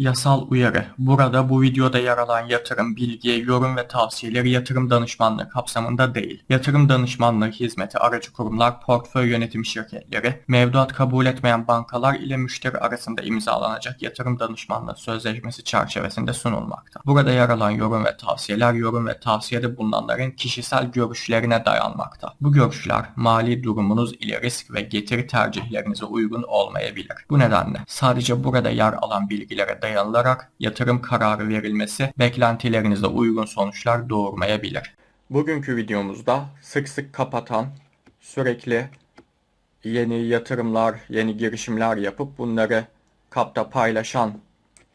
Yasal uyarı. Burada bu videoda yer alan yatırım, bilgi, yorum ve tavsiyeleri yatırım danışmanlığı kapsamında değil. Yatırım danışmanlığı hizmeti aracı kurumlar, portföy yönetim şirketleri, mevduat kabul etmeyen bankalar ile müşteri arasında imzalanacak yatırım danışmanlığı sözleşmesi çerçevesinde sunulmakta. Burada yer alan yorum ve tavsiyeler, yorum ve tavsiyede bulunanların kişisel görüşlerine dayanmakta. Bu görüşler mali durumunuz ile risk ve getiri tercihlerinize uygun olmayabilir. Bu nedenle sadece burada yer alan bilgilere dayanılarak yatırım kararı verilmesi beklentilerinize uygun sonuçlar doğurmayabilir. Bugünkü videomuzda sık sık kapatan, sürekli yeni yatırımlar, yeni girişimler yapıp bunları kapta paylaşan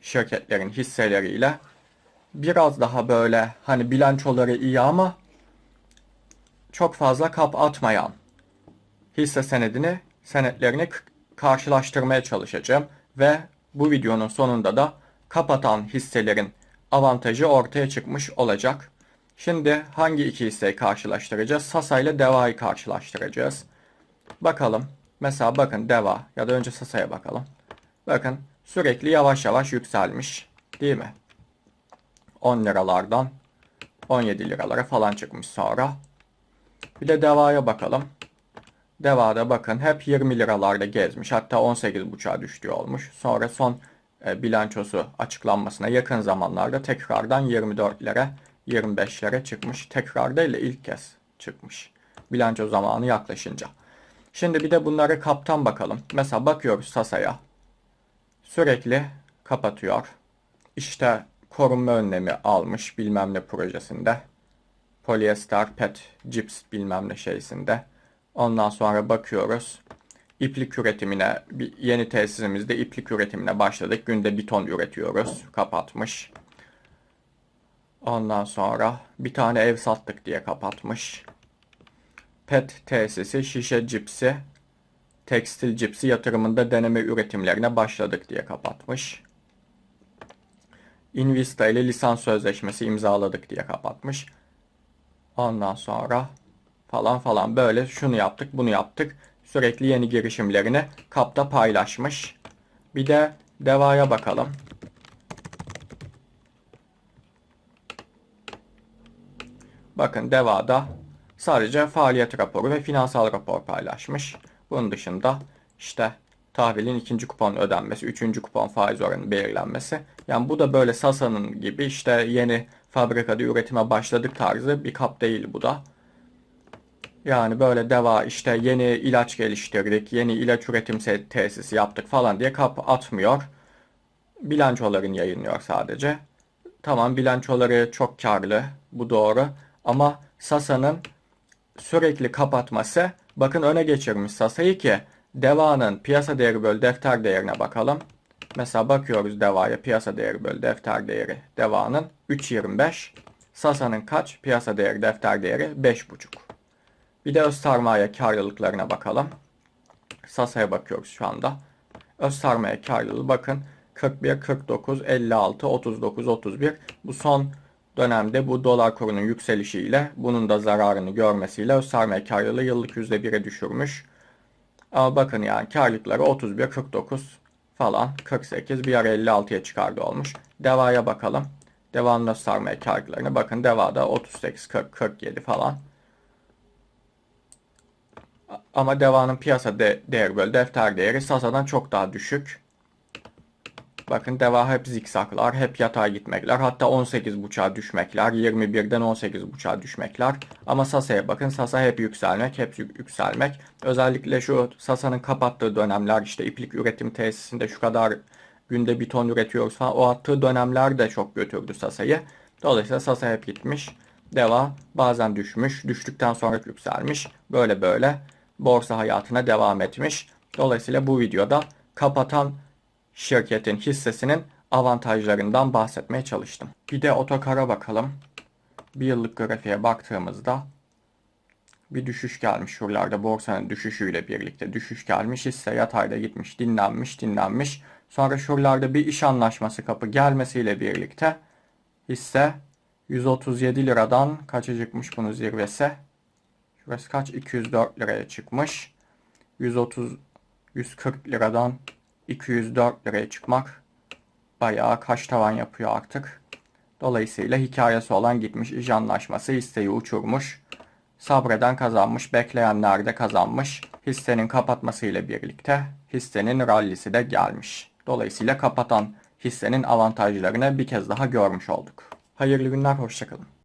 şirketlerin hisseleriyle biraz daha böyle hani bilançoları iyi ama çok fazla kap atmayan hisse senedini senetlerini karşılaştırmaya çalışacağım ve bu videonun sonunda da kapatan hisselerin avantajı ortaya çıkmış olacak. Şimdi hangi iki hisseyi karşılaştıracağız? Sasa ile Deva'yı karşılaştıracağız. Bakalım. Mesela bakın Deva ya da önce Sasa'ya bakalım. Bakın sürekli yavaş yavaş yükselmiş. Değil mi? 10 liralardan 17 liralara falan çıkmış sonra. Bir de Deva'ya bakalım. Deva'da bakın hep 20 liralarda gezmiş. Hatta 18,5'a düştüğü olmuş. Sonra son e, bilançosu açıklanmasına yakın zamanlarda tekrardan 24'lere 25'lere çıkmış. Tekrar değil de ilk kez çıkmış. Bilanço zamanı yaklaşınca. Şimdi bir de bunları kaptan bakalım. Mesela bakıyoruz Sasa'ya. Sürekli kapatıyor. İşte korunma önlemi almış bilmem ne projesinde. Polyester, pet, cips bilmem ne şeysinde. Ondan sonra bakıyoruz. İplik üretimine, yeni tesisimizde iplik üretimine başladık. Günde bir ton üretiyoruz. Kapatmış. Ondan sonra bir tane ev sattık diye kapatmış. PET tesisi, şişe cipsi, tekstil cipsi yatırımında deneme üretimlerine başladık diye kapatmış. Invista ile lisans sözleşmesi imzaladık diye kapatmış. Ondan sonra falan falan böyle şunu yaptık bunu yaptık. Sürekli yeni girişimlerini kapta paylaşmış. Bir de Deva'ya bakalım. Bakın Deva'da sadece faaliyet raporu ve finansal rapor paylaşmış. Bunun dışında işte tahvilin ikinci kupon ödenmesi, üçüncü kupon faiz oranı belirlenmesi. Yani bu da böyle Sasa'nın gibi işte yeni fabrikada üretime başladık tarzı bir kap değil bu da. Yani böyle deva işte yeni ilaç geliştirdik, yeni ilaç üretim tesisi yaptık falan diye kap atmıyor. Bilançolarını yayınlıyor sadece. Tamam bilançoları çok karlı, bu doğru. Ama Sasa'nın sürekli kapatması, bakın öne geçirmiş Sasa'yı ki Deva'nın piyasa değeri bölü defter değerine bakalım. Mesela bakıyoruz Deva'ya piyasa değeri bölü defter değeri. Deva'nın 3.25. Sasa'nın kaç? Piyasa değeri defter değeri 5.5. Bir de öz sermaye karlılıklarına bakalım. Sasa'ya bakıyoruz şu anda. Öz sermaye karlılığı bakın 41, 49, 56, 39, 31. Bu son dönemde bu dolar kurunun yükselişiyle bunun da zararını görmesiyle öz sermaye karlılığı yıllık %1'e düşürmüş. Ama bakın yani karlılıkları 31, 49 falan 48 bir ara 56'ya çıkardı olmuş. Deva'ya bakalım. Deva'nın öz sermaye karlılıklarına bakın Deva'da 38, 40, 47 falan. Ama Deva'nın piyasa de değeri bölü defter değeri Sasa'dan çok daha düşük. Bakın Deva hep zikzaklar, hep yatay gitmekler. Hatta 18.5'a düşmekler, 21'den 18.5'a düşmekler. Ama Sasa'ya bakın Sasa hep yükselmek, hep yük- yükselmek. Özellikle şu Sasa'nın kapattığı dönemler işte iplik üretim tesisinde şu kadar günde bir ton üretiyoruz falan. O attığı dönemler de çok götürdü Sasa'yı. Dolayısıyla Sasa hep gitmiş. Deva bazen düşmüş, düştükten sonra yükselmiş. Böyle böyle borsa hayatına devam etmiş. Dolayısıyla bu videoda kapatan şirketin hissesinin avantajlarından bahsetmeye çalıştım. Bir de otokara bakalım. Bir yıllık grafiğe baktığımızda bir düşüş gelmiş şuralarda borsanın düşüşüyle birlikte düşüş gelmiş hisse yatayda gitmiş dinlenmiş dinlenmiş sonra şuralarda bir iş anlaşması kapı gelmesiyle birlikte hisse 137 liradan kaça çıkmış bunun zirvesi şurası kaç 204 liraya çıkmış 130 140 liradan 204 liraya çıkmak bayağı kaş tavan yapıyor artık. Dolayısıyla hikayesi olan gitmiş iş anlaşması hisseyi uçurmuş. Sabreden kazanmış, bekleyenler de kazanmış. Hissenin kapatmasıyla birlikte hissenin rallisi de gelmiş. Dolayısıyla kapatan hissenin avantajlarını bir kez daha görmüş olduk. Hayırlı günler, hoşçakalın.